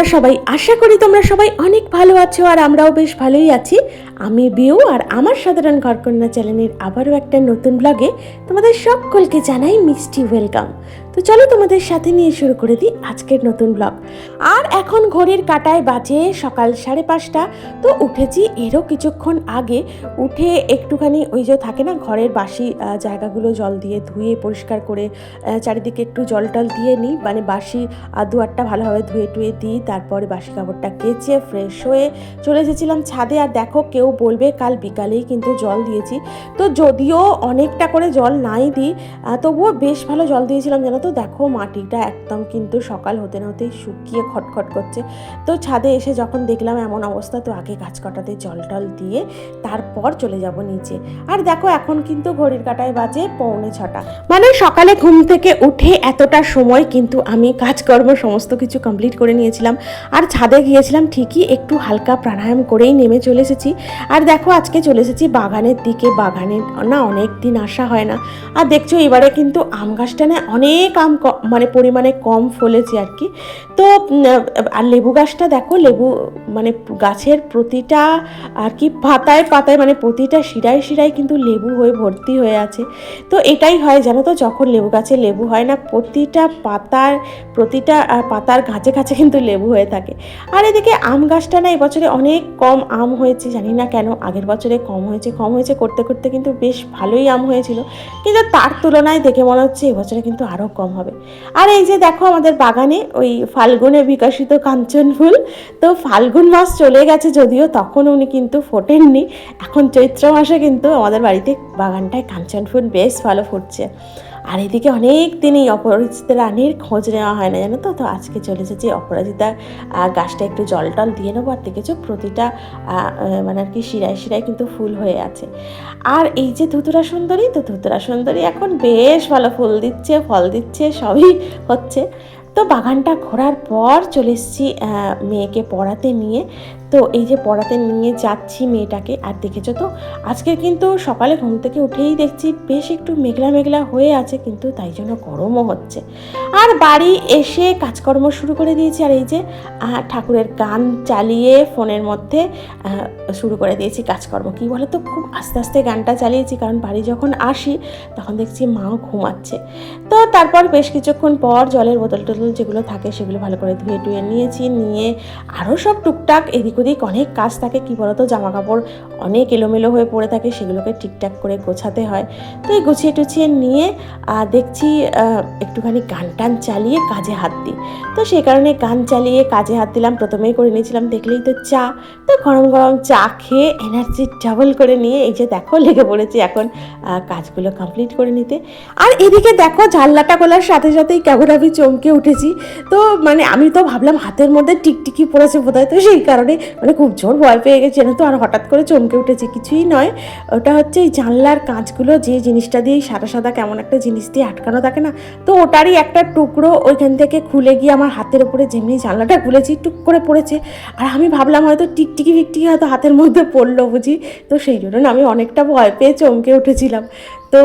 তোমরা সবাই আশা করি তোমরা সবাই অনেক ভালো আছো আর আমরাও বেশ ভালোই আছি। আমি বিউ আর আমার সাধারণ ঘরকন্যা চ্যানেলের আবারও একটা নতুন ব্লগে তোমাদের সকলকে জানাই মিষ্টি ওয়েলকাম তো চলো তোমাদের সাথে নিয়ে শুরু করে দিই আজকের নতুন ব্লগ আর এখন ঘড়ির কাটায় বাজে সকাল সাড়ে পাঁচটা, তো উঠেছি এরও কিছুক্ষণ আগে। উঠে একটুখানি ওই যে থাকে না ঘরের বাসি জায়গাগুলো জল দিয়ে ধুয়ে পরিষ্কার করে চারিদিকে একটু জল টল দিয়ে নিই। মানে বাসি দুয়ারটা ভালোভাবে ধুয়ে টুয়ে দিই, তারপরে বাসি কাপড়টা কেচে ফ্রেশ হয়ে চলে এসেছিলাম ছাদে। আর দেখো কেউ বলবে, কাল বিকালেই কিন্তু জল দিয়েছি। তো যদিও অনেকটা করে জল নাই দিই তবুও বেশ ভালো জল দিয়েছিলাম জানো তো? দেখো মাটিটা একদম কিন্তু সকাল হতে না হতেই শুকিয়ে খটখট করছে। তো ছাদে এসে যখন দেখলাম এমন অবস্থা, তো আগে গাছ কাটাতে জল টল দিয়ে তারপর চলে যাব নিচে। আর দেখো এখন কিন্তু ঘড়ির কাটায় বাজে পৌনে ছটা। মানে সকালে ঘুম থেকে উঠে এতটা সময় কিন্তু আমি কাজকর্ম সমস্ত কিছু কমপ্লিট করে নিয়েছিলাম। আর ছাদে গিয়েছিলাম ঠিকই একটু হালকা প্রাণায়াম করেই নেমে চলে এসেছি। আর দেখো, আজকে চলে এসেছি বাগানের দিকে। বাগানে না অনেক দিন আসা হয় না। আর দেখছ, এবারে কিন্তু আম গাছটা না অনেক আম মানে পরিমাণে কম ফলেছে আর কি। তো আর লেবু গাছটা দেখো, লেবু মানে গাছের প্রতিটা আর কি পাতায় পাতায় মানে প্রতিটা শিরায় শিরায় কিন্তু লেবু হয়ে ভর্তি হয়ে আছে। তো এটাই হয়, জানো তো, যখন লেবু গাছে লেবু হয় না, প্রতিটা পাতার প্রতিটা পাতার গাছে গাছে কিন্তু লেবু হয়ে থাকে। আর এদিকে আম গাছটা না এবছরে অনেক কম আম হয়েছে, জানি না কেন? আগের বছরে কম হয়েছে কম হয়েছে করতে করতে কিন্তু বেশ ভালোই আম হয়েছিল। কিন্তু তার তুলনায় দেখে মনে হচ্ছে এবছরে কিন্তু আরও কম হবে। আর এই যে দেখো আমাদের বাগানে ওই ফাল্গুনে বিকশিত কাঞ্চন ফুল, তো ফাল্গুন মাস চলে গেছে যদিও তখন উনি কিন্তু ফোটেননি। এখন চৈত্র মাসে কিন্তু আমাদের বাড়িতে বাগানটায় কাঞ্চন ফুল বেশ ভালো ফুটছে। আর এদিকে অনেক দিনই অপরাজিতা রানীর খোঁজ নেওয়া হয় না, জানো তো? তো আজকে চলে এসেছি অপরাজিতা গাছটা একটু জল টল দিয়ে নেব, আর দেখেছ প্রতিটা মানে আর কি শিরায় শিরায় কিন্তু ফুল হয়ে আছে। আর এই যে ধুতুরা সুন্দরী, তো ধুতুরা সুন্দরী এখন বেশ ভালো ফুল দিচ্ছে, ফল দিচ্ছে, সবই হচ্ছে। তো বাগানটা ঘোরার পর চলে এসেছি মেয়েকে পড়াতে নিয়ে। তো এই যে পড়াতে নিয়ে যাচ্ছি মেয়েটাকে, আর দেখেছ তো? আজকে কিন্তু সকালে ঘুম থেকে উঠেই দেখছি বেশ একটু মেঘলা মেঘলা হয়ে আছে, কিন্তু তাই জন্য গরমও হচ্ছে। আর বাড়ি এসে কাজকর্ম শুরু করে দিয়েছি, আর এই যে ঠাকুরের গান চালিয়ে ফোনের মধ্যে শুরু করে দিয়েছি কাজকর্ম। কী বলো তো খুব আস্তে আস্তে গানটা চালিয়েছি, কারণ বাড়ি যখন আসি, তখন দেখছি মাও ঘুমাচ্ছে। তো তারপর বেশ কিছুক্ষণ পর জলের বোতল টোতল যেগুলো থাকে, সেগুলো ভালো করে ধুয়ে টুয়ে নিয়েছি, নিয়ে আরও সব টুকটাক এদিক ওদিক অনেক কাজ থাকে, কী বলতো? জামা কাপড় অনেক এলোমেলো হয়ে পড়ে থাকে, সেগুলোকে ঠিকঠাক করে গোছাতে হয়। তো এই গুছিয়ে টুছিয়ে নিয়ে দেখছি একটুখানি গান টান চালিয়ে কাজে হাত দিই। তো সেই কারণে গান চালিয়ে কাজে হাত দিলাম, প্রথমেই করে নিয়েছিলাম, দেখলেই তো চা। তো গরম গরম চা খেয়ে এনার্জি ডাবল করে নিয়ে, এই যে দেখো, লেগে পড়েছি এখন কাজগুলো কমপ্লিট করে নিতে। আর এদিকে দেখো, জানলাটা খোলার সাথে সাথেই কেমন আমি চমকে উঠেছি। তো মানে আমি তো ভাবলাম হাতের মধ্যে টিকটিকি পড়েছে বোধহয়, তো সেই কারণে মানে খুব জোর ভয় পেয়ে গেছে না তো? আর হঠাৎ করে চমকে উঠেছি, কিছুই নয়। ওটা হচ্ছে এই জানলার কাঁচগুলো, যে জিনিসটা দিয়ে সাদা সাদা কেমন একটা জিনিস দিয়ে আটকানো থাকে না, তো ওটারই একটা টুকরো ওইখান থেকে খুলে গিয়ে আমার হাতের উপরে যেমনি জানলাটা খুলেছি, টুক করে পড়েছে। আর আমি ভাবলাম হয়তো টিকটিকি ফিকটিকি হয়তো হাতের মধ্যে পড়ল বুঝি, তো সেই জন্য আমি অনেকটা ভয় পেয়ে চমকে উঠেছিলাম। তো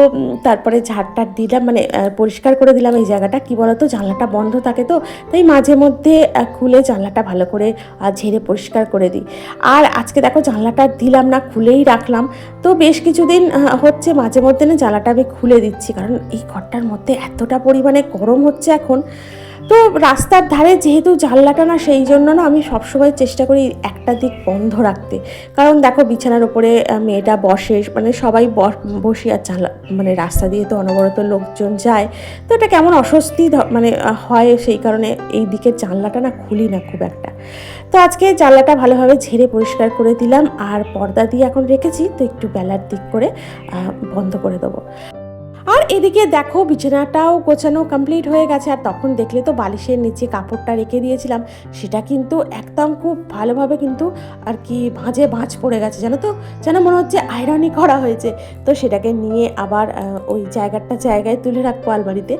তারপরে ঝাড়টার দিলাম মানে পরিষ্কার করে দিলাম এই জায়গাটা। কি বলতো? জানলাটা বন্ধ থাকে তো, তাই মাঝে মধ্যে খুলে জানলাটা ভালো করে ঝেড়ে পরিষ্কার করে দিই। আর আজকে দেখো জানলাটা দিলাম না, খুলেই রাখলাম। তো বেশ কিছুদিন হচ্ছে মাঝে মধ্যে না জানলাটা আমি খুলে দিচ্ছি, কারণ এই ঘরটার মধ্যে এতটা পরিমাণে গরম হচ্ছে এখন। তো রাস্তার ধারে যেহেতু জানলাটা না, সেই জন্য না আমি সবসময় চেষ্টা করি একটা দিক বন্ধ রাখতে। কারণ দেখো বিছানার উপরে মেয়েটা বসে মানে সবাই বস- আর জানলা মানে রাস্তা দিয়ে তো অনবরত লোকজন যায়। তো এটা কেমন অস্বস্তি মানে হয় সেই কারণে এই দিকের জানলাটা না খুলি না খুব একটা। তো আজকে জানলাটা ভালোভাবে ঝেড়ে পরিষ্কার করে দিলাম, আর পর্দা দিয়ে এখন রেখেছি, তো একটু বেলার দিক করে বন্ধ করে দেবো। আর এদিকে দেখো, বিছানাটাও গোছানো কমপ্লিট হয়ে গেছে। আর তখন দেখলে তো বালিশের নিচে কাপড়টা রেখে দিয়েছিলাম। সেটা কিন্তু একদম খুব ভালোভাবে কিন্তু আর কি ভাঁজে ভাঁজ পড়ে গেছে, জানো তো? যেন মনে হচ্ছে আয়রনই করা হয়েছে। তো সেটাকে নিয়ে আবার ওই জায়গাটা জায়গায় তুলে রাখব আলমারিতে।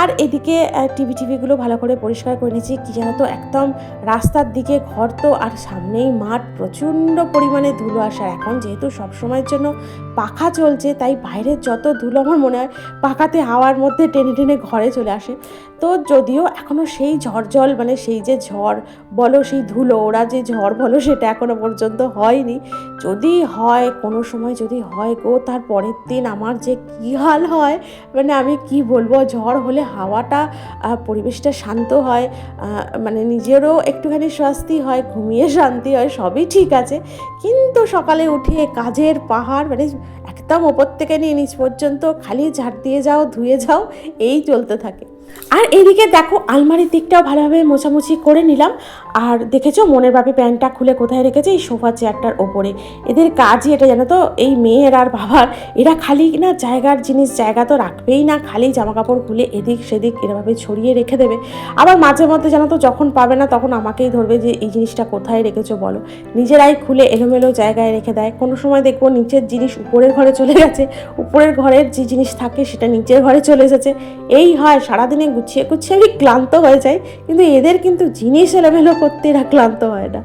আর এদিকে টিভি টিভিগুলো ভালো করে পরিষ্কার করে নিয়েছি। কি জানো তো একদম রাস্তার দিকে ঘর তো, আর সামনেই মাঠ। প্রচণ্ড পরিমাণে ধুলো আসার এখন যেহেতু সব সময়ের জন্য পাখা চলছে, তাই বাইরের যত ধুলো আমার মনে হয় হয় পাখাতে হাওয়ার মধ্যে টেনে টেনে ঘরে চলে আসে। তো যদিও এখনও সেই ঝড় জল মানে সেই যে ঝড় বলো, সেই ধুলো, ওরা যে ঝড় বলো, সেটা এখনও পর্যন্ত হয়নি। যদি হয়, কোনো সময় যদি হয় গো, তার পরের দিন আমার যে কী হাল হয় মানে আমি কি বলব, ঝড় হলে হাওয়াটা পরিবেশটা শান্ত হয় মানে নিজেরও একটুখানি স্বস্তি হয়, ঘুমিয়ে শান্তি হয়, সবই ঠিক আছে। কিন্তু সকালে উঠে কাজের পাহাড় মানে একদম ওপর থেকে নিয়ে নিচ পর্যন্ত, খালি ঝাড় দিয়ে যাও ধুয়ে যাও এই চলতে থাকে। আর এদিকে দেখো, আলমারির দিকটাও ভালোভাবে মোছামুছি করে নিলাম। আর দেখেছ, মনের বাপি প্যান্টটা খুলে কোথায় রেখেছে? এই সোফা চেয়ারটার ওপরে। এদের কাজই এটা, জানো তো? এই মেয়ের আর বাবার, এরা খালি না জায়গার জিনিস, জায়গা তো রাখবেই না। খালি জামা কাপড় খুলে এদিক সেদিক এরভাবে ছড়িয়ে রেখে দেবে। আবার মাঝে মধ্যে, জানো তো, যখন পাবে না, তখন আমাকেই ধরবে যে, এই জিনিসটা কোথায় রেখেছো, বলো? নিজেরাই খুলে এলোমেলো জায়গায় রেখে দেয়। কোনো সময় দেখব, নিচের জিনিস উপরের ঘরে চলে গেছে। উপরের ঘরের যে জিনিস থাকে, সেটা নিচের ঘরে চলে এসেছে। এই হয়, সারাদিনে গুছিয়ে গুছিয়ে আমি ক্লান্ত হয়ে যাই, কিন্তু এদের কিন্তু জিনিস এলোমেলো করতে এরা ক্লান্ত হয় না।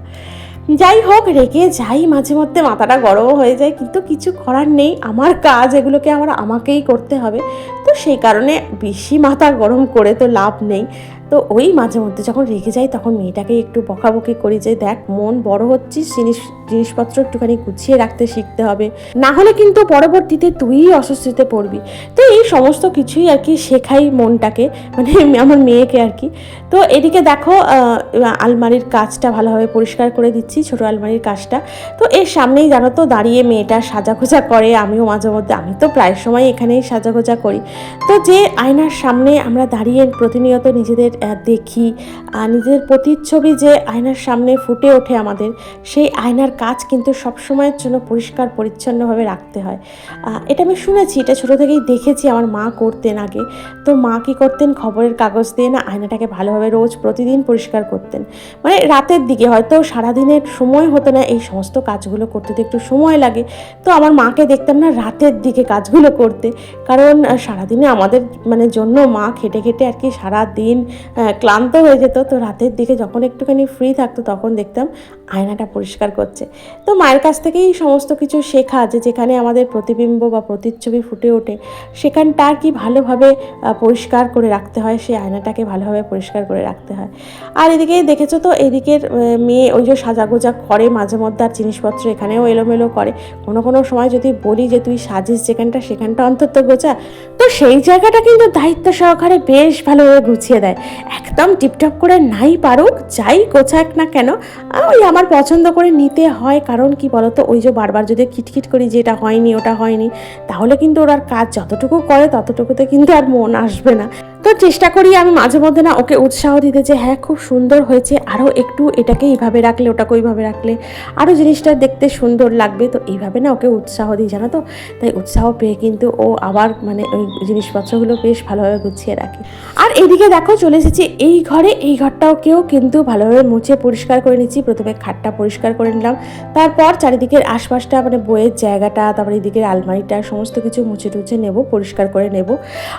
যাই হোক, রেগে যাই, মাঝে মধ্যে মাথাটা গরম হয়ে যায়, কিন্তু কিছু করার নেই। আমার কাজ, এগুলোকে আমার আমাকেই করতে হবে। তো সেই কারণে বেশি মাথা গরম করে তো লাভ নেই। তো ওই মাঝে মধ্যে যখন রেখে যাই, তখন মেয়েটাকে একটু বকাবকি করি যে, দেখ, মন বড় হচ্ছিস, জিনিস, জিনিসপত্র একটুখানি গুছিয়ে রাখতে শিখতে হবে। না হলে কিন্তু পরবর্তীতে তুই অস্বস্তিতে পড়বি। তো এই সমস্ত কিছুই আর কি শেখাই মনটাকে মানে আমার মেয়েকে আর কি। তো এদিকে দেখো আলমারির কাজটা ভালোভাবে পরিষ্কার করে দিচ্ছি, ছোট আলমারির কাজটা। তো এর সামনেই জানো তো, দাঁড়িয়ে মেয়েটা সাজাগোজা করে, আমিও মাঝে মধ্যে, আমি তো প্রায় সময় এখানেই সাজাগোজা করি। তো যে আয়নার সামনে আমরা দাঁড়িয়ে প্রতিনিয়ত নিজেদের দেখি। আর নিজেদের প্রতিচ্ছবি যে আয়নার সামনে ফুটে ওঠে আমাদের, সেই আয়নার কাজ কিন্তু সবসময়ের জন্য পরিষ্কার, পরিচ্ছন্নভাবে রাখতে হয়। এটা আমি শুনেছি, এটা ছোটো থেকেই দেখেছি, আমার মা করতেন আগে। তো মা কী করতেন? খবরের কাগজ দিয়ে না আয়নাটাকে ভালোভাবে রোজ প্রতিদিন পরিষ্কার করতেন। মানে রাতের দিকে, হয়তো সারাদিনের সময় হতো না এই সমস্ত কাজগুলো করতে, তো একটু সময় লাগে। তো আমার মাকে দেখতাম না রাতের দিকে কাজগুলো করতে। কারণ সারাদিনে আমাদের মানে জন্য মা খেটে খেটে আর কি সারাদিন ক্লান্ত হয়ে যেত। তো রাতের দিকে যখন একটুখানি ফ্রি থাকতো, তখন দেখতাম আয়নাটা পরিষ্কার করছে। তো মায়ের কাছ থেকেই সমস্ত কিছু শেখা যে যেখানে আমাদের প্রতিবিম্ব বা প্রতিচ্ছবি ফুটে ওঠে, সেখানটা কি ভালোভাবে পরিষ্কার করে রাখতে হয়, সেই আয়নাটাকে ভালোভাবে পরিষ্কার করে রাখতে হয়। আর এদিকে দেখেছ তো, এদিকের মেয়ে ওই যে সাজাগোজা করে মাঝে মধ্যে আর জিনিসপত্র এখানেও এলোমেলো করে। কোনো কোনো সময় যদি বলি যে তুই সাজিস যেখানটা, সেখানটা অন্তত গোছা, তো সেই জায়গাটা কিন্তু দায়িত্ব সহকারে বেশ ভালোভাবে গুছিয়ে দেয়। একদম টিপটপ করে নাই পারুক, যাই গোছাক না কেন, ওই আমার পছন্দ করে নিতে হয়। কারণ কি বলতো, ওই যে বারবার যদি খিটখিট করি যে এটা হয়নি, ওটা হয়নি, তাহলে কিন্তু ওর আর কাজ যতটুকু করে ততটুকুতে কিন্তু আর মন আসবে না। তো চেষ্টা করি আমি মাঝে মধ্যে না ওকে উৎসাহ দিতে যে হ্যাঁ খুব সুন্দর হয়েছে। আরও একটু এটাকে এইভাবে রাখলে, ওটাকে ওইভাবে রাখলে আরও জিনিসটা দেখতে সুন্দর লাগবে। তো এইভাবে না ওকে উৎসাহ দিই, জানো তো? তাই উৎসাহ পেয়ে কিন্তু ও আবার মানে ওই জিনিসপত্রগুলো বেশ ভালোভাবে গুছিয়ে রাখে। আর এদিকে দেখো, চলে এসেছি এই ঘরে। এই ঘরটাকেও কিন্তু ভালোভাবে মুছে পরিষ্কার করে নিচ্ছি। প্রথমে খাটটা পরিষ্কার করে নিলাম। তারপর চারিদিকের আশপাশটা মানে বইয়ের জায়গাটা, তারপরে এদিকের আলমারিটা, সমস্ত কিছু মুছে টুছে নেব, পরিষ্কার করে নেব।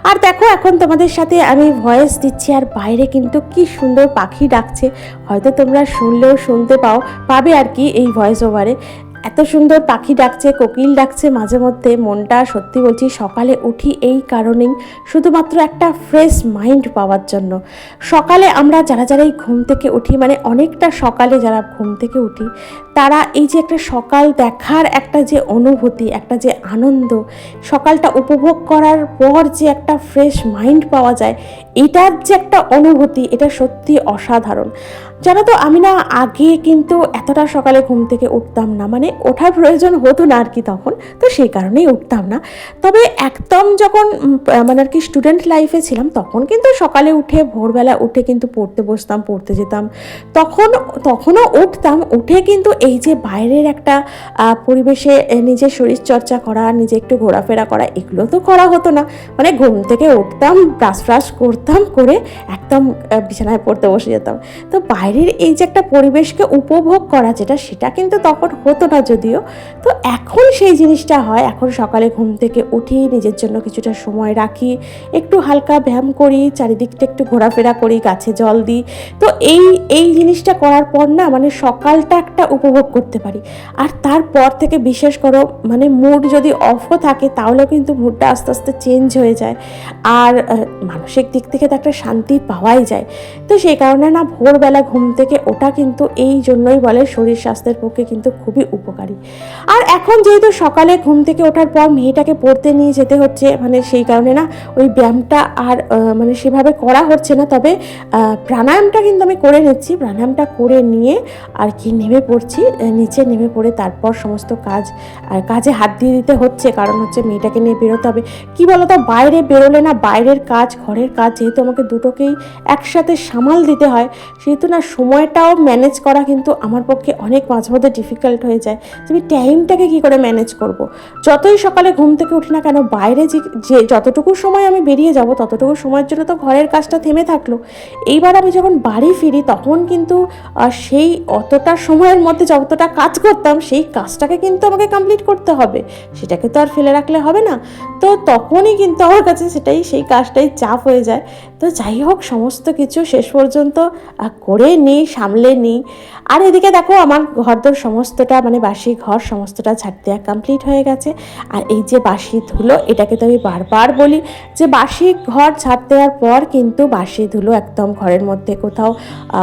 আর দেখো, এখন তোমাদের সাথে আমি ভয়েস দিচ্ছি আর বাইরে কিন্তু কি সুন্দর পাখি ডাকছে। হয়তো তোমরা শুনলেও শুনতে পাও, পাবে আর কি এই ভয়েস ওভারে এত সুন্দর পাখি ডাকছে, কোকিল ডাকছে, মাঝে মধ্যে মনটা সত্যি বলছি সকালে উঠি এই কারণেই শুধুমাত্র একটা ফ্রেশ মাইন্ড পাওয়ার জন্য। সকালে আমরা যারা যারা এই ঘুম থেকে উঠি মানে অনেকটা সকালে যারা ঘুম থেকে উঠি, তারা এই যে একটা সকাল দেখার একটা যে অনুভূতি, একটা যে আনন্দ, সকালটা উপভোগ করার পর যে একটা ফ্রেশ মাইন্ড পাওয়া যায়, এটার যে একটা অনুভূতি, এটা সত্যি অসাধারণ। জানো তো, আমি না আগে কিন্তু এতটা সকালে ঘুম থেকে উঠতাম না মানে ওঠার প্রয়োজন হতো না আর কি তখন, তো সেই কারণেই উঠতাম না। তবে একদম যখন মানে আর কি স্টুডেন্ট লাইফে ছিলাম, তখন কিন্তু সকালে উঠে, ভোরবেলা উঠে কিন্তু পড়তে বসতাম, পড়তে যেতাম। তখন, তখনও উঠতাম, উঠে কিন্তু এই যে বাইরের একটা পরিবেশে নিজের শরীরচর্চা করা, নিজে একটু ঘোরাফেরা করা, এগুলো তো করা হতো না। মানে ঘুম থেকে উঠতাম, ব্রাশ ফ্রাশ করতাম, করে একদম বিছানায় পড়তে বসে যেতাম। তো বাইরের এই যে একটা পরিবেশকে উপভোগ করা যেটা, সেটা কিন্তু তখন হতো না যদিও। তো এখন সেই জিনিসটা হয়, এখন সকালে ঘুম থেকে উঠি, নিজের জন্য কিছুটা সময় রাখি, একটু হালকা ব্যায়াম করি, চারিদিকটা একটু ঘোরাফেরা করি, গাছে জল দিই। তো এই এই জিনিসটা করার পর না মানে সকালটা একটা উপভোগ করতে পারি। আর তারপর থেকে বিশেষ করো মানে মুড যদি অফও থাকে, তাহলেও কিন্তু মুডটা আস্তে আস্তে চেঞ্জ হয়ে যায়। আর মানসিক দিক থেকে তো একটা শান্তি পাওয়াই যায়। তো সেই কারণে না ভোরবেলা ঘুম থেকে ওটা কিন্তু এই জন্যই বলে শরীর স্বাস্থ্যের পক্ষে কিন্তু খুবই উপকারী। আর এখন যেহেতু সকালে ঘুম থেকে ওঠার পর মেয়েটাকে পড়তে নিয়ে যেতে হচ্ছে মানে সেই কারণে না ওই ব্যায়ামটা আর মানে সেভাবে করা হচ্ছে না। তবে প্রাণায়ামটা কিন্তু আমি করে নিচ্ছি। প্রাণায়ামটা করে নিয়ে আর কি নেমে পড়ছি নিচে নেমে পড়ে তারপর সমস্ত কাজ কাজে হাত দিয়ে দিতে হচ্ছে। কারণ হচ্ছে মেয়েটাকে নিয়ে বেরোতে হবে। কি বলতো, বাইরে বেরোলে না বাইরের কাজ, ঘরের কাজ যেহেতু আমাকে দুটোকেই একসাথে সামাল দিতে হয়, সেহেতু না সময়টাও ম্যানেজ করা কিন্তু আমার পক্ষে অনেক মাঝে মধ্যে ডিফিকাল্ট হয়ে যায়। আমি টাইমটাকে কি করে ম্যানেজ করব। যতই সকালে ঘুম থেকে উঠি না কেন, বাইরে যে যতটুকু সময় আমি বেরিয়ে যাব, ততটুকু সময়ের জন্য তো ঘরের কাজটা থেমে থাকল। এইবার আমি যখন বাড়ি ফিরি, তখন কিন্তু সেই অতটা সময়ের মধ্যে যতটা কাজ করতাম, সেই কাজটাকে কিন্তু আমাকে কমপ্লিট করতে হবে। সেটাকে তো আর ফেলে রাখলে হবে না। তো তখনই কিন্তু আমার কাছে সেটাই, সেই কাজটাই চাপ হয়ে যায়। তো যাই হোক, সমস্ত কিছু শেষ পর্যন্ত করে নিই, সামলে নিই। আর এদিকে দেখো, আমার ঘরদোর সমস্তটা মানে বাসি ঘর সমস্তটা ঝাড় দেওয়া কমপ্লিট হয়ে গেছে। আর এই যে বাসি ধুলো, এটাকে তো আমি বারবার বলি যে বাসি ঘর ঝাড় দেওয়ার পর কিন্তু বাসি ধুলো একদম ঘরের মধ্যে কোথাও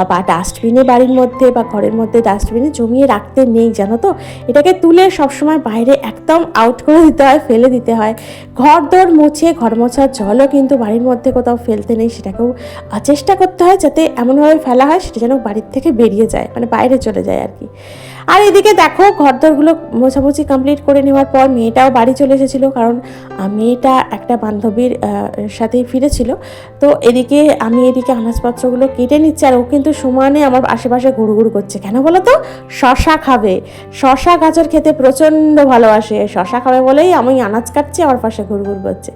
বা ডাস্টবিনে বাড়ির মধ্যে বা ঘরের মধ্যে ডাস্টবিনে জমিয়ে রাখতে নেই, জানো তো? এটাকে তুলে সবসময় বাইরে একদম আউট করে দিতে হয়, ফেলে দিতে হয়। ঘর দর মুছে, ঘর মোছার জলও কিন্তু বাড়ির মধ্যে কোথাও ফেলতে নেই, সেটাকেও চেষ্টা করতে হয় যাতে এমনভাবে ফেলা হয় সেটা যেন বাড়ির থেকে বেরিয়ে যায় মানে বাইরে চলে যায় আর কি। আর এদিকে দেখো, ঘরদরগুলো মোছামুছি কমপ্লিট করে নেওয়ার পর মেয়েটাও বাড়ি চলে এসেছিল, কারণ মেয়েটা একটা বান্ধবীর সাথেই ফিরেছিল। তো এদিকে আমি এদিকে আনাজপত্রগুলো কেটে নিচ্ছি, আর ও কিন্তু সমানে আমার আশেপাশে ঘুরঘুর করছে। কেন বলো তো? শশা খাবে। শশা গাজর খেতে প্রচণ্ড ভালোবাসে। শশা খাবে বলেই আমি আনাজ কাটছি, আমার পাশে ঘুরঘুর করছে।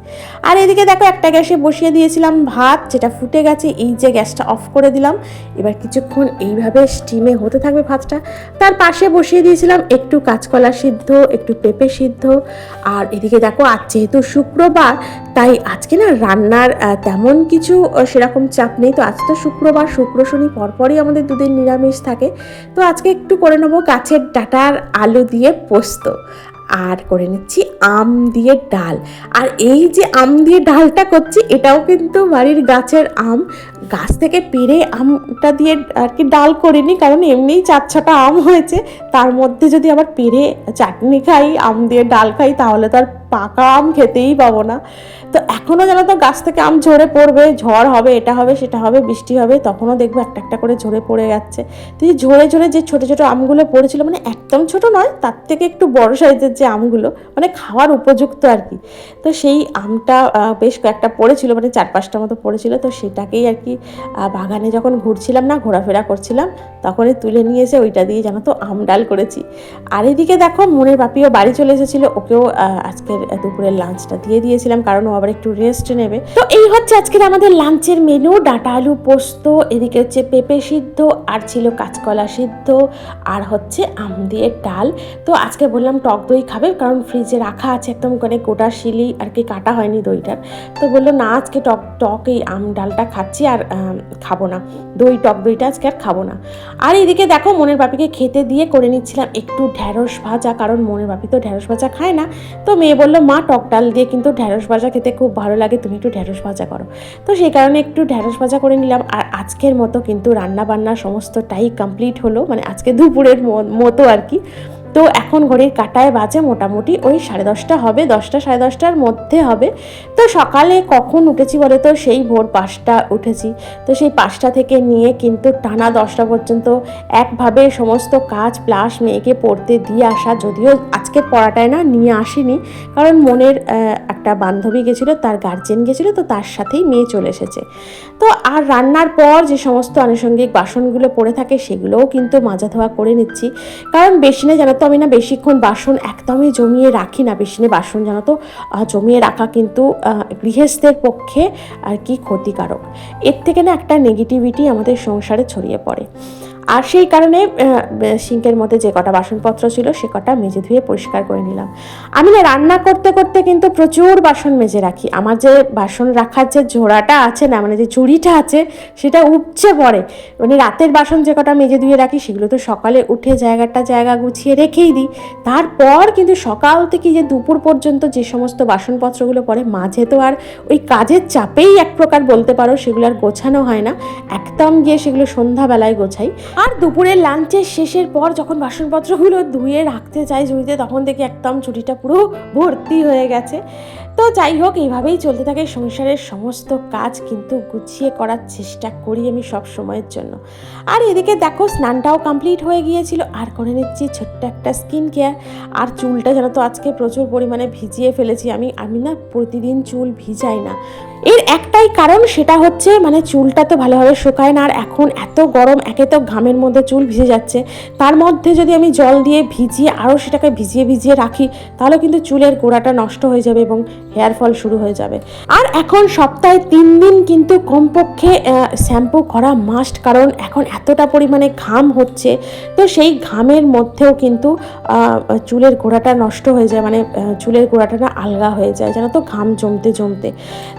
আর এদিকে দেখো, একটা গ্যাসে বসিয়ে দিয়েছিলাম ভাত, যেটা ফুটে গেছে, এই যে গ্যাসটা অফ করে দিলাম। এবার কিছুক্ষণ এইভাবে স্টিমে হতে থাকবে ভাতটা। তার পাশে বসিয়ে দিয়েছিলাম, একটু কাঁচকলা সিদ্ধ, একটু পেঁপে সিদ্ধ। আর এদিকে দেখো, আজ যেহেতু শুক্রবার, তাই আজকে না রান্নার তেমন কিছু সেরকম চাপ নেই। তো আজ তো শুক্রবার, শুক্র শনি পরপরই আমাদের দুদিন নিরামিষ থাকে। তো আজকে একটু করে নেব গাছের ডাটার আলু দিয়ে পোস্ত। আর করে নিচ্ছি আম দিয়ে ডাল। আর এই যে আম দিয়ে ডালটা করছি, এটাও কিন্তু বাড়ির গাছের আম। গাছ থেকে পেরে আমটা দিয়ে আর কি ডাল করিনি কারণ এমনিই চার ছটা আম হয়েছে। তার মধ্যে যদি আবার পেরে চাটনি খাই, আম দিয়ে ডাল খাই, তাহলে তো আর পাকা আম খেতেই পাবো না। তো এখনও যেন তো গাছ থেকে আম ঝরে পড়বে, ঝড় হবে, এটা হবে, সেটা হবে, বৃষ্টি হবে, তখনও দেখব একটা একটা করে ঝরে পড়ে যাচ্ছে। তো এই ঝরে ঝরে যে ছোটো ছোটো আমগুলো পড়েছিল মানে একদম ছোট নয়, তার থেকে একটু বড় সাইজের যে আমগুলো মানে খাওয়ার উপযুক্ত আর কি। তো সেই আমটা বেশ কয়েকটা পড়েছিল মানে চার পাঁচটা মতো পড়েছিল, তো সেটাকেই আর কি বাগানে যখন ঘুরছিলাম না, ঘোরাফেরা করছিলাম, তখনই তুলে নিয়ে এসে ওইটা দিয়ে জানো তো আম ডাল করেছি। আর এদিকে দেখো, মনের বাপিও বাড়ি চলে এসেছিল, ওকেও আজকের দুপুরের লাঞ্চটা দিয়ে দিয়েছিলাম, কারণ ও আবার একটু রেস্ট নেবে। তো এই হচ্ছে আজকের আমাদের লাঞ্চের মেনু ডাটা আলু পোস্ত, এদিকে হচ্ছে পেঁপে সিদ্ধ, আর ছিল কাঁচকলা সিদ্ধ, আর হচ্ছে আম দিয়ে ডাল। তো আজকে বললাম টক দই খাবে, কারণ ফ্রিজে রাখা আছে একদম মানে গোটা শিলি, আর কি কাটা হয়নি দইটার। তো বলল, না, আজকে টক টক এই আম ডালটা খাচ্ছি, আর খাব না। দই, টক দইটা আজকে আর খাব না। আর এদিকে দেখো, মনের বাপিকে খেতে দিয়ে করে নিচ্ছিলাম একটু ঢ্যাঁড়স ভাজা, কারণ মনের বাপি তো ঢ্যাঁড়স ভাজা খায় না। তো মেয়ে বলল মা, টক ডাল দিয়ে কিন্তু ঢ্যাঁড়স ভাজা খেতে খুব ভালো লাগে, তুমি একটু ঢ্যাঁড়স ভাজা করো। তো সেই কারণে একটু ঢ্যাঁড়স ভাজা করে নিলাম। আর আজকের মতো কিন্তু রান্না বান্না সমস্তটাই কমপ্লিট হলো। মানে আজকে দুপুরের মতো আর কি। তো এখন ঘড়ির কাটায় বাজে মোটামুটি ওই সাড়ে দশটা হবে, দশটা, সাড়ে দশটার মধ্যে হবে। তো সকালে কখন উঠেছি বলে তো? সেই ভোর পাঁচটা উঠেছি। তো সেই পাঁচটা থেকে নিয়ে কিন্তু টানা দশটা পর্যন্ত একভাবে সমস্ত কাজ প্লাস মেয়েকে পড়তে দিয়ে আসা। যদিও আজকে পড়াটায় না, নিয়ে আসিনি। কারণ মনের একটা বান্ধবী গেছিল, তার গার্জেন গেছিল, তো তার সাথেই মেয়ে চলে এসেছে। তো আর রান্নার পর যে সমস্ত আনুষঙ্গিক বাসনগুলো পড়ে থাকে, সেগুলোও কিন্তু মাজা ধোয়া করে নিচ্ছি। কারণ বেসিনে জানো আমি না, বেশিক্ষণ বাসন একদমই জমিয়ে রাখি না। বেসিনে বাসন জানো তো জমিয়ে রাখা কিন্তু গৃহস্থের পক্ষে আর কি ক্ষতিকারক। এর থেকে না একটা নেগেটিভিটি আমাদের সংসারে ছড়িয়ে পড়ে। আর সেই কারণে সিঙ্কের মধ্যে যে কটা বাসনপত্র ছিল, সে কটা মেজে ধুয়ে পরিষ্কার করে নিলাম। আমি না রান্না করতে করতে কিন্তু প্রচুর বাসন মেজে রাখি। আমার যে বাসন রাখার যে ঝোড়াটা আছে না মানে যে চুড়িটা আছে, সেটা উপচে পড়ে। মানে রাতের বাসন যে কটা মেজে ধুয়ে রাখি, সেগুলো তো সকালে উঠে জায়গাটা জায়গা গুছিয়ে রেখেই দিই। তারপর কিন্তু সকাল থেকে যে দুপুর পর্যন্ত যে সমস্ত বাসনপত্রগুলো পড়ে, মাঝে তো আর ওই কাজের চাপেই এক প্রকার বলতে পারো, সেগুলো আর গোছানো হয় না। একদম গিয়ে সেগুলো সন্ধ্যাবেলায় গোছাই। আর দুপুরের লাঞ্চের শেষের পর যখন বাসনপত্রগুলো ধুয়ে রাখতে চাই ঝুড়িতে তখন দেখি একদম ছুটিটা পুরো ভর্তি হয়ে গেছে। তো যাই হোক, এইভাবেই চলতে থাকে সংসারের সমস্ত কাজ, কিন্তু গুছিয়ে করার চেষ্টা করি আমি সব সময়ের জন্য। আর এদিকে দেখো, স্নানটাও কমপ্লিট হয়ে গিয়েছিল। আর করে নিচ্ছি ছোট্ট একটা স্কিন কেয়ার আর চুলটা যেন তো, আজকে প্রচুর পরিমাণে ভিজিয়ে ফেলেছি আমি। আমি না প্রতিদিন চুল ভিজাই না। এর একটাই কারণ, সেটা হচ্ছে মানে চুলটা তো ভালোভাবে শুকায় না। আর এখন এত গরম, একে তো ঘামের মধ্যে চুল ভিজে যাচ্ছে। তার মধ্যে যদি আমি জল দিয়ে ভিজিয়ে আরও সেটাকে ভিজিয়ে ভিজিয়ে রাখি, তাহলে কিন্তু চুলের গোড়াটা নষ্ট হয়ে যাবে এবং হেয়ার ফল শুরু হয়ে যাবে। আর এখন সপ্তাহে তিন দিন কিন্তু কমপক্ষে শ্যাম্পু করা মাস্ট কারণ এখন এতটা পরিমাণে ঘাম হচ্ছে। তো সেই ঘামের মধ্যেও কিন্তু চুলের গোড়াটা নষ্ট হয়ে যায় মানে চুলের গোড়াটা না আলগা হয়ে যায়, জানো তো, ঘাম জমতে জমতে।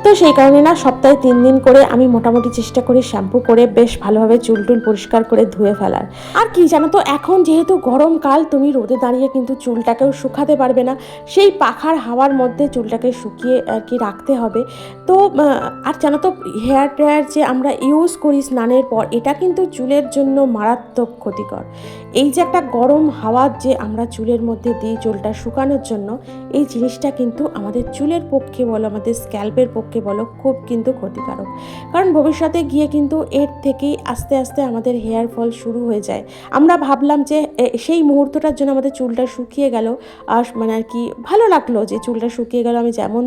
তো সেই কারণে না, সপ্তাহে তিন দিন করে আমি মোটামুটি চেষ্টা করি শ্যাম্পু করে বেশ ভালোভাবে চুল টুল পরিষ্কার করে ধুয়ে ফেলার। আর কি, জানো তো, এখন যেহেতু গরমকাল, তুমি রোদে দাঁড়িয়ে কিন্তু চুলটাকেও শুকাতে পারবে না। সেই পাখার হাওয়ার মধ্যে চুলটাকে শুকিয়ে আর কি রাখতে হবে। তো আর জানো তো, হেয়ার ড্রায়ার যে আমরা ইউজ করি স্নানের পর, এটা কিন্তু চুলের জন্য মারাত্মক ক্ষতিকর। এই যে একটা গরম হাওয়া যে আমরা চুলের মধ্যে দিই চুলটা শুকানোর জন্য, এই জিনিসটা কিন্তু আমাদের চুলের পক্ষে বলো, আমাদের স্ক্যাল্পের পক্ষে বলো, খুব কিন্তু ক্ষতিকারক। কারণ ভবিষ্যতে গিয়ে কিন্তু এর থেকেই আস্তে আস্তে আমাদের হেয়ার ফল শুরু হয়ে যায়। আমরা ভাবলাম যে সেই মুহূর্তটার জন্য আমাদের চুলটা শুকিয়ে গেল। আর মানে আর কি ভালো লাগল যে চুলটা শুকিয়ে গেল আমি যেমন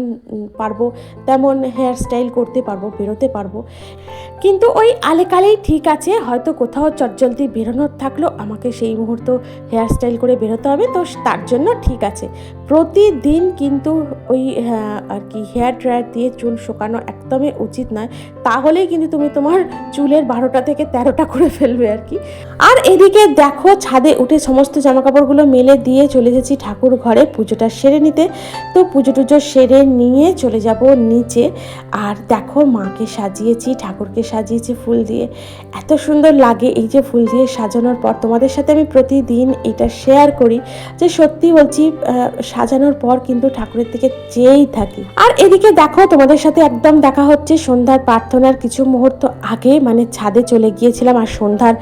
পারব তেমন হেয়ার স্টাইল করতে পারব বেরোতে পারব। কিন্তু ওই আলেকালেই ঠিক আছে হয়তো কোথাও চটজলদি বেরোনোর থাকল আমাকে সেই মুহূর্ত হেয়ার স্টাইল করে বেরোতে হবে তো তার জন্য ঠিক আছে। প্রতিদিন কিন্তু ওই হ্যাঁ, আর কি হেয়ার ড্রায়ার দিয়ে চুল শুকানো একদমই উচিত নয়। তাহলেই কিন্তু তুমি তোমার চুলের বারোটা থেকে তেরোটা করে ফেলবে আর কি। আর এদিকে দেখো ছাদে উঠে সমস্ত জামাকাপড়গুলো মেলে দিয়ে চলে এসেছি ঠাকুর ঘরে। পুজোটা সেরে নিতে। তো পুজো টুজো সেরে নিয়ে চলে যাব নিচে। আর দেখো মাকে সাজিয়েছি, ঠাকুরকে সাজিয়েছি ফুল দিয়ে। এত সুন্দর লাগে এই যে ফুল দিয়ে সাজানোর পর। তোমাদের সাথে আমি প্রতিদিন এটা শেয়ার করি যে সত্যি বলছি সাজানোর পর কিন্তু ঠাকুরের দিকে চেয়েই থাকি। আর এদিকে দেখো তোমাদের সাথে একদম দেখা হচ্ছে সন্ধ্যার প্রার্থনার কিছু মুহূর্ত আগে। মানে ছাদে চলে গিয়েছিলাম আর সন্ধ্যার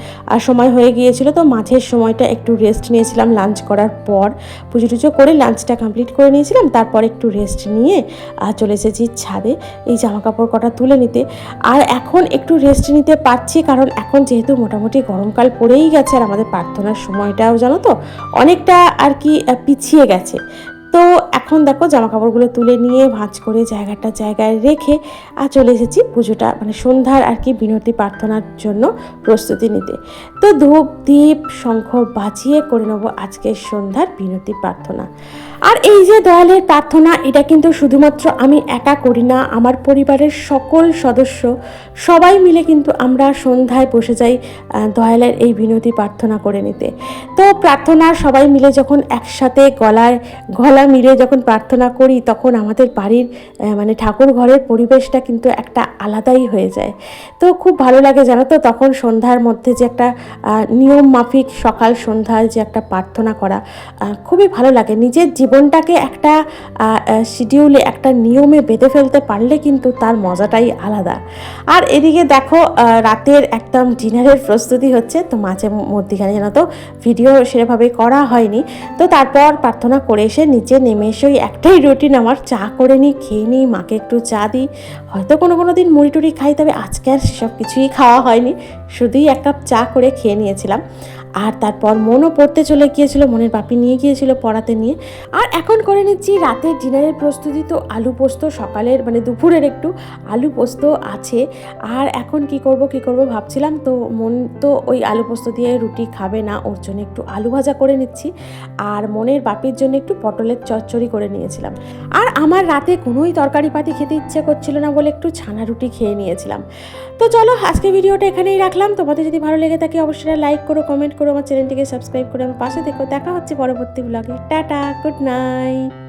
সময় হয়ে গিয়েছিল। তো মাঝের সময়টা একটু রেস্ট নিয়েছিলাম লাঞ্চ করার পর। পুজো টুজো করে লাঞ্চটা কমপ্লিট করে নিয়েছিলাম, তারপর একটু রেস্ট নিয়ে চলে এসেছি ছাদে, এই জামা কাপড় কটা তুলে নিতে। আর এখন একটু রেস্ট নিতে পারছি, কারণ এখন যেহেতু মোটামুটি গরমকাল পড়েই গেছে, আর আমাদের প্রার্থনার সময়টাও জানো তো, অনেকটা আর কি পিছিয়ে গেছে। তো এখন দেখো জামা কাপড়গুলো তুলে নিয়ে ভাঁজ করে জায়গাটা জায়গায় রেখে, আর চলে এসেছি পুজোটা মানে সন্ধ্যার আর কি বিনতি প্রার্থনার জন্য প্রস্তুতি নিতে। তো ধূপ, দীপ, শঙ্খ বাঁচিয়ে করে নেব আজকের সন্ধ্যার বিনতি প্রার্থনা। আর এই যে দয়ালের প্রার্থনা, এটা কিন্তু শুধুমাত্র আমি একা করি না, আমার পরিবারের সকল সদস্য সবাই মিলে কিন্তু আমরা সন্ধ্যায় বসে যাই দয়ালের এই বিনতি প্রার্থনা করে নিতে। তো প্রার্থনা সবাই মিলে যখন একসাথে গলায় গলা মিলে যখন প্রার্থনা করি, তখন আমাদের বাড়ির মানে ঠাকুর ঘরের পরিবেশটা কিন্তু একটা আলাদাই হয়ে যায়। তো খুব ভালো লাগে জানো তো, তখন সন্ধ্যার মধ্যে যে একটা নিয়ম মাফিক সকাল সন্ধ্যায় যে একটা প্রার্থনা করা খুবই ভালো লাগে। নিজের জীবনটাকে একটা শিডিউলে একটা নিয়মে বেঁধে ফেলতে পারলে কিন্তু তার মজাটাই আলাদা। আর এদিকে দেখো রাতের একদম ডিনারের প্রস্তুতি হচ্ছে, তো মাঝে মধ্যিখানে যেন তো ভিডিও সেভাবে করা হয়নি। তো তারপর প্রার্থনা করে এসে নিচে নেমে এসে ওই একটাই রুটিন আমার চা করে নিই খেয়ে নিই মাকে একটু চা দিই। হয়তো কোনো কোনো দিন মুড়ি টুড়ি খাই, তবে আজকে আর সেসব কিছুই খাওয়া হয়নি। শুধুই এক কাপ চা করে খেয়ে নিয়েছিলাম। আর তারপর মনও পড়তে চলে গিয়েছিল, মনের বাপি নিয়ে গিয়েছিল পড়াতে নিয়ে। আর এখন করে নিচ্ছি রাতের ডিনারের প্রস্তুতি। তো আলু পোস্ত সকালের মানে দুপুরের একটু আলু পোস্ত আছে। আর এখন কি করব কি করব ভাবছিলাম। তো মন তো ওই আলু পোস্ত দিয়ে রুটি খাবে না, ওর জন্য একটু আলু ভাজা করে নিচ্ছি। আর মনের বাপির জন্য একটু পটলের চচ্চড়ি করে নিয়েছিলাম। আর আমার রাতে কোনোই তরকারি পাতি খেতে ইচ্ছে করছিল না বলে বলে একটু ছানা রুটি খেয়ে নিয়েছিলাম। তো চলো, আজকে ভিডিওটা এখানেই রাখলাম। তোমাদের যদি ভালো লেগে থাকে, অবশ্যই লাইক করো, কমেন্ট করো। আমার চ্যানেলটিকে সাবস্ক্রাইব করে আমার পাশে দেখো দেখা হচ্ছে পরবর্তী ব্লগে টাটা গুড নাইট